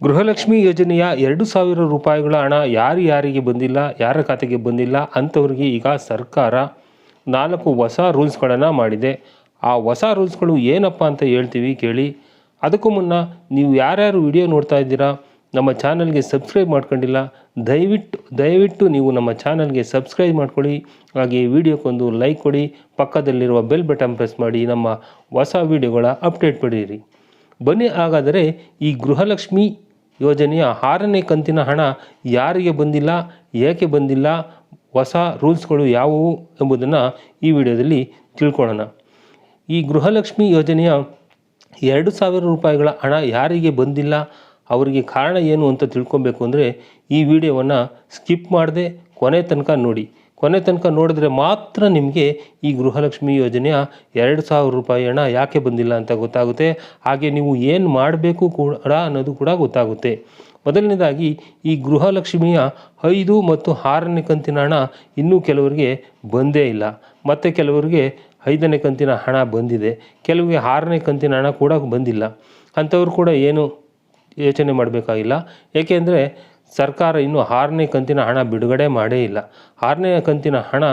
ಗೃಹಲಕ್ಷ್ಮಿ ಯೋಜನೆಯ ಎರಡು ಸಾವಿರ ರೂಪಾಯಿಗಳ ಹಣ ಯಾರು ಯಾರಿಗೆ ಬಂದಿಲ್ಲ, ಯಾರ ಖಾತೆಗೆ ಬಂದಿಲ್ಲ ಅಂಥವ್ರಿಗೆ ಈಗ ಸರ್ಕಾರ ನಾಲ್ಕು ಹೊಸ ರೂಲ್ಸ್ಗಳನ್ನು ಮಾಡಿದೆ. ಆ ಹೊಸ ರೂಲ್ಸ್ಗಳು ಏನಪ್ಪ ಅಂತ ಹೇಳ್ತೀವಿ ಕೇಳಿ. ಅದಕ್ಕೂ ಮುನ್ನ ನೀವು ಯಾರ್ಯಾರು ವಿಡಿಯೋ ನೋಡ್ತಾ ಇದ್ದೀರಾ, ನಮ್ಮ ಚಾನಲ್ಗೆ ಸಬ್ಸ್ಕ್ರೈಬ್ ಮಾಡ್ಕೊಂಡಿಲ್ಲ, ದಯವಿಟ್ಟು ದಯವಿಟ್ಟು ನೀವು ನಮ್ಮ ಚಾನಲ್ಗೆ ಸಬ್ಸ್ಕ್ರೈಬ್ ಮಾಡ್ಕೊಳ್ಳಿ, ಹಾಗೆ ಈ ವಿಡಿಯೋಕ್ಕೊಂದು ಲೈಕ್ ಕೊಡಿ, ಪಕ್ಕದಲ್ಲಿರುವ ಬೆಲ್ ಬಟನ್ ಪ್ರೆಸ್ ಮಾಡಿ, ನಮ್ಮ ಹೊಸ ವಿಡಿಯೋಗಳ ಅಪ್ಡೇಟ್ ಪಡೆಯಿರಿ. ಬನ್ನಿ ಹಾಗಾದರೆ ಈ ಗೃಹಲಕ್ಷ್ಮಿ ಯೋಜನೆಯ ಆರನೇ ಕಂತಿನ ಹಣ ಯಾರಿಗೆ ಬಂದಿಲ್ಲ, ಏಕೆ ಬಂದಿಲ್ಲ, ಹೊಸ ರೂಲ್ಸ್ಗಳು ಯಾವುವು ಎಂಬುದನ್ನು ಈ ವಿಡಿಯೋದಲ್ಲಿ ತಿಳ್ಕೊಳ್ಳೋಣ. ಈ ಗೃಹಲಕ್ಷ್ಮಿ ಯೋಜನೆಯ ಎರಡು ಸಾವಿರ ರೂಪಾಯಿಗಳ ಹಣ ಯಾರಿಗೆ ಬಂದಿಲ್ಲ, ಅವರಿಗೆ ಕಾರಣ ಏನು ಅಂತ ತಿಳ್ಕೊಬೇಕು ಅಂದರೆ ಈ ವಿಡಿಯೋವನ್ನು ಸ್ಕಿಪ್ ಮಾಡದೆ ಕೊನೆ ತನಕ ನೋಡಿ. ಕೊನೆ ತನಕ ನೋಡಿದ್ರೆ ಮಾತ್ರ ನಿಮಗೆ ಈ ಗೃಹಲಕ್ಷ್ಮಿ ಯೋಜನೆಯ ಎರಡು ಸಾವಿರ ರೂಪಾಯಿ ಹಣ ಯಾಕೆ ಬಂದಿಲ್ಲ ಅಂತ ಗೊತ್ತಾಗುತ್ತೆ. ಹಾಗೆ ನೀವು ಏನು ಮಾಡಬೇಕು ಕೂಡ ಅನ್ನೋದು ಕೂಡ ಗೊತ್ತಾಗುತ್ತೆ. ಮೊದಲನೇದಾಗಿ ಈ ಗೃಹಲಕ್ಷ್ಮಿಯ ಐದು ಮತ್ತು ಆರನೇ ಕಂತಿನ ಹಣ ಇನ್ನೂ ಕೆಲವರಿಗೆ ಬಂದೇ ಇಲ್ಲ. ಮತ್ತು ಕೆಲವರಿಗೆ ಐದನೇ ಕಂತಿನ ಹಣ ಬಂದಿದೆ. ಕೆಲವರಿಗೆ ಆರನೇ ಕಂತಿನ ಹಣ ಕೂಡ ಬಂದಿಲ್ಲ. ಅಂಥವ್ರು ಕೂಡ ಏನು ಯೋಚನೆ ಮಾಡಬೇಕಾಗಿಲ್ಲ. ಏಕೆಂದರೆ ಸರ್ಕಾರ ಇನ್ನೂ ಆರನೇ ಕಂತಿನ ಹಣ ಬಿಡುಗಡೆ ಮಾಡೇ ಇಲ್ಲ. ಆರನೇ ಕಂತಿನ ಹಣ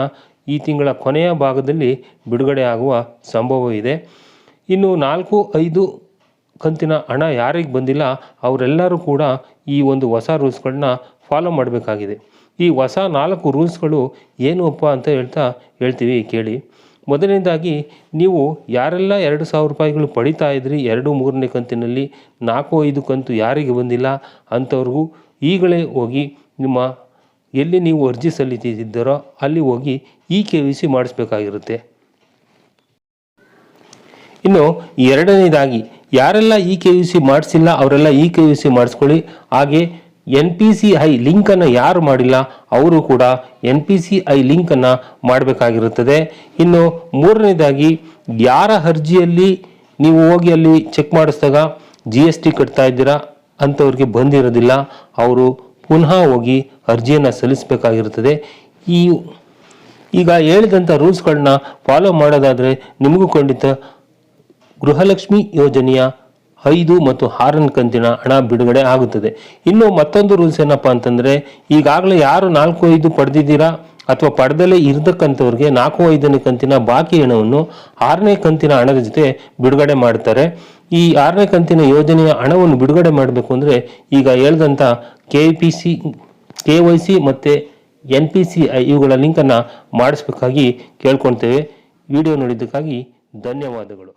ಈ ತಿಂಗಳ ಕೊನೆಯ ಭಾಗದಲ್ಲಿ ಬಿಡುಗಡೆ ಆಗುವ ಸಂಭವ ಇದೆ. ಇನ್ನು ನಾಲ್ಕು, ಐದು ಕಂತಿನ ಹಣ ಯಾರಿಗೆ ಬಂದಿಲ್ಲ, ಅವರೆಲ್ಲರೂ ಕೂಡ ಈ ಒಂದು ಹೊಸ ರೂಲ್ಸ್ಗಳನ್ನ ಫಾಲೋ ಮಾಡಬೇಕಾಗಿದೆ. ಈ ಹೊಸ ನಾಲ್ಕು ರೂಲ್ಸ್ಗಳು ಏನು ಅಪ್ಪ ಅಂತ ಹೇಳ್ತಾ ಹೇಳ್ತೀವಿ ಕೇಳಿ. ಮೊದಲನೇದಾಗಿ, ನೀವು ಯಾರೆಲ್ಲ ಎರಡು ಸಾವಿರ ರೂಪಾಯಿಗಳು ಪಡಿತಾ ಇದ್ರಿ, ಎರಡು, ಮೂರನೇ ಕಂತಿನಲ್ಲಿ ನಾಲ್ಕು, ಐದು ಕಂತು ಯಾರಿಗೆ ಬಂದಿಲ್ಲ ಅಂಥವ್ರಿಗೂ ಈಗಲೇ ಹೋಗಿ ನಿಮ್ಮ ಎಲ್ಲಿ ನೀವು ಅರ್ಜಿ ಸಲ್ಲಿಸಿದ್ದೀರೋ ಅಲ್ಲಿ ಹೋಗಿ ಇ ಕೆ ವಿ ಸಿ ಮಾಡಿಸ್ಬೇಕಾಗಿರುತ್ತೆ. ಇನ್ನು ಎರಡನೇದಾಗಿ, ಯಾರೆಲ್ಲ ಇ ಕೆ ಯು ಸಿ ಮಾಡಿಸಿಲ್ಲ ಅವರೆಲ್ಲ ಇ ಕೆ ಯು ಸಿ ಮಾಡಿಸ್ಕೊಳ್ಳಿ. ಹಾಗೆ ಎನ್ ಪಿ ಸಿ ಐ ಲಿಂಕನ್ನು ಯಾರು ಮಾಡಿಲ್ಲ ಅವರು ಕೂಡ ಎನ್ ಪಿ ಸಿ ಐ ಲಿಂಕನ್ನು ಮಾಡಬೇಕಾಗಿರುತ್ತದೆ. ಇನ್ನು ಮೂರನೇದಾಗಿ, ಯಾರ ಅರ್ಜಿಯಲ್ಲಿ ನೀವು ಹೋಗಿ ಅಲ್ಲಿ ಚೆಕ್ ಮಾಡಿಸಿದಾಗ ಜಿ ಎಸ್ ಟಿ ಕಟ್ತಾ ಇದ್ದೀರಾ? ಅಂಥವ್ರಿಗೆ ಬಂದಿರೋದಿಲ್ಲ. ಅವರು ಪುನಃ ಹೋಗಿ ಅರ್ಜಿಯನ್ನು ಸಲ್ಲಿಸಬೇಕಾಗಿರುತ್ತದೆ. ಈ ಈಗ ಹೇಳಿದಂಥ ರೂಲ್ಸ್ಗಳನ್ನ ಫಾಲೋ ಮಾಡೋದಾದರೆ ನಿಮಗೂ ಖಂಡಿತ ಗೃಹಲಕ್ಷ್ಮಿ ಯೋಜನೆಯ ಐದು ಮತ್ತು ಆರನೇ ಕಂತಿನ ಹಣ ಬಿಡುಗಡೆ ಆಗುತ್ತದೆ. ಇನ್ನು ಮತ್ತೊಂದು ರೂಲ್ಸ್ ಏನಪ್ಪ ಅಂತಂದರೆ ಈಗಾಗಲೇ ಯಾರು ನಾಲ್ಕು ಐದು ಪಡೆದಿದ್ದೀರಾ ಅಥವಾ ಪಡೆದಲ್ಲೇ ಇರತಕ್ಕಂಥವ್ರಿಗೆ ನಾಲ್ಕು ಐದನೇ ಕಂತಿನ ಬಾಕಿ ಹಣವನ್ನು ಆರನೇ ಕಂತಿನ ಹಣದ ಜೊತೆ ಬಿಡುಗಡೆ ಮಾಡ್ತಾರೆ. ಈ ಆರನೇ ಕಂತಿನ ಯೋಜನೆಯ ಹಣವನ್ನು ಬಿಡುಗಡೆ ಮಾಡಬೇಕು ಅಂದರೆ ಈಗ ಹೇಳ್ದಂಥ K P C K Y C ಮತ್ತು ಎನ್ ಪಿ ಸಿ ಐ ಇವುಗಳ ಲಿಂಕನ್ನು ಮಾಡಿಸ್ಬೇಕಾಗಿ ಕೇಳ್ಕೊಳ್ತೇವೆ. ವಿಡಿಯೋ ನೋಡಿದ್ದಕ್ಕಾಗಿ ಧನ್ಯವಾದಗಳು.